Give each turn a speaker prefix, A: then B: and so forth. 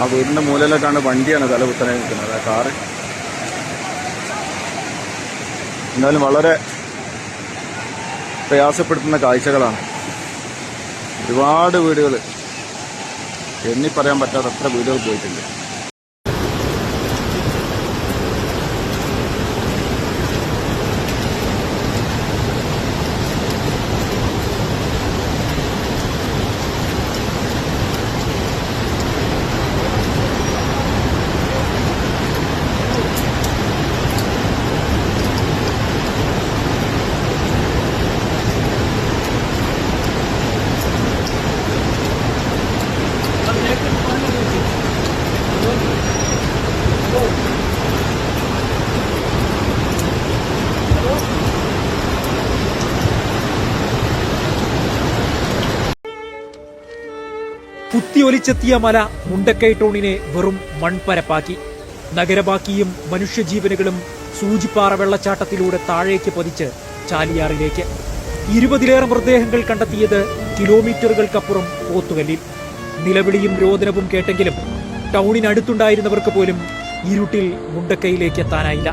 A: ആ വീടിന്റെ മൂലയിലേക്കാണ് വണ്ടിയാണ് തല കുത്തനെ നിൽക്കുന്നത്. ആ കാറ്. എന്നാലും വളരെ പ്രയാസപ്പെടുത്തുന്ന കാഴ്ചകളാണ്. ഒരുപാട് വീടുകൾ എണ്ണി പറയാൻ പറ്റാത്തത്ര വീടുകൾ പോയിട്ടുണ്ട്.
B: കുത്തിയൊലിച്ചെത്തിയ മല മുണ്ടക്കൈ ടൗണിനെ വെറും മൺപരപ്പാക്കി. നഗരബാക്കിയും മനുഷ്യജീവനുകളും സൂചിപ്പാറ വെള്ളച്ചാട്ടത്തിലൂടെ താഴേക്ക് പതിച്ച് ചാലിയാറിലേക്ക്. ഇരുപതിലേറെ മൃതദേഹങ്ങൾ കണ്ടെത്തിയത് കിലോമീറ്ററുകൾക്കപ്പുറം പോത്തുകല്ലിൽ. നിലവിളിയും രോദനവും കേട്ടെങ്കിലും ടൗണിനടുത്തുണ്ടായിരുന്നവർക്ക് പോലും ഇരുട്ടിൽ മുണ്ടക്കൈയിലേക്ക് എത്താനായില്ല.